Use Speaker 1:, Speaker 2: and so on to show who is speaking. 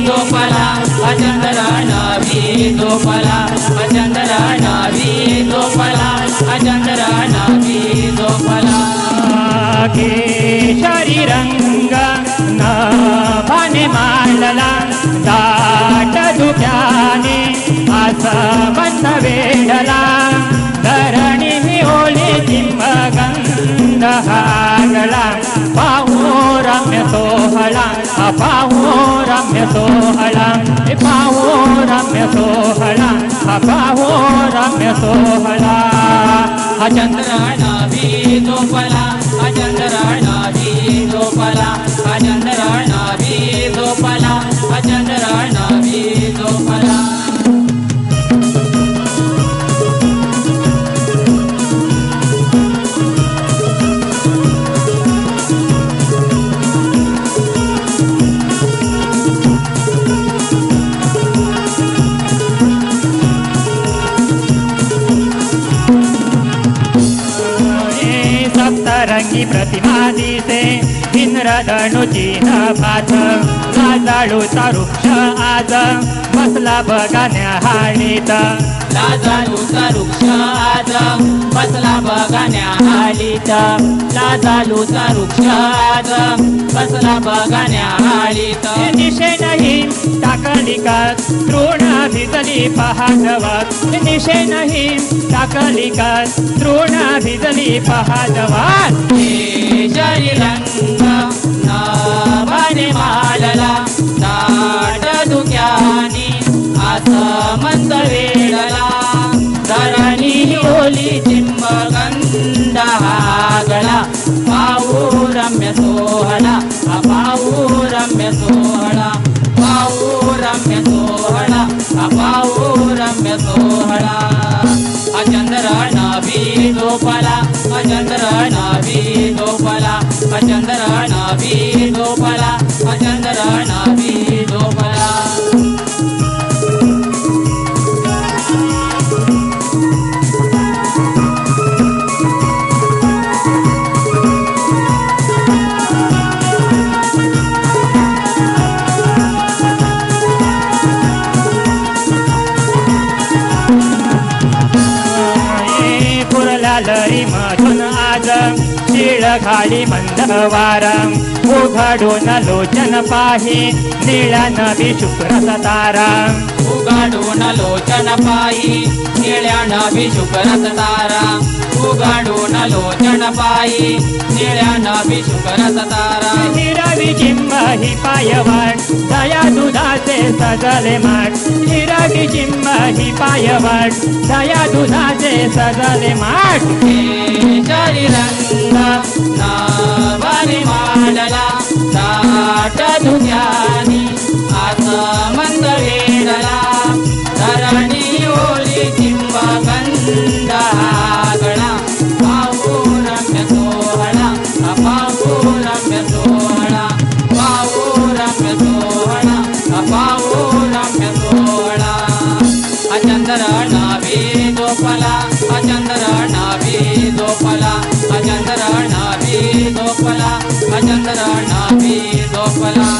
Speaker 1: don't fight रम्य सोहळा. हे पाहो रम्य सोहळा. हा पाहो रम्य सोहळा. हा चंद्र
Speaker 2: नाभी झोपला. अचंद्र नाभी झोपला.
Speaker 1: रंगी प्रतिमा दिसे। इंद्रधनुची भात लाजाळूचा वृक्ष आज. बसला बघा न्याहाळीत
Speaker 2: लाजालूचा वृक्ष आज. बसला बघाण्या आलीत लाजालूचा वृक्ष आज. बसला बघाण्या आलीत
Speaker 1: निशेनही टाकली का? तृण भिजली पहाटवात निशेनही टाकली का? तृण भिजली पहाटवात
Speaker 2: जरी रंग सोहळा हा पाऊ
Speaker 1: लरी मधून आज. शिळ खाली मंदवार उघडून लोचन पाही. निळा नवी शुक्र तारा
Speaker 2: उघडून लोचन पाही. निळ्या नवी शुक्र तारा उघडून पायी निळ्या नभी शुक्रत तारा.
Speaker 1: हिरवी चिंब ही पायवाट दया दुधाचे सजले माठ. हिरवी चिंब ही पायवाट दया दुधाचे सजले माठ.
Speaker 2: केशरी అచందర నాభి దోపల అచందర నాభి దోపల అచందర నాభి దోపల అచందర నాభి దోపల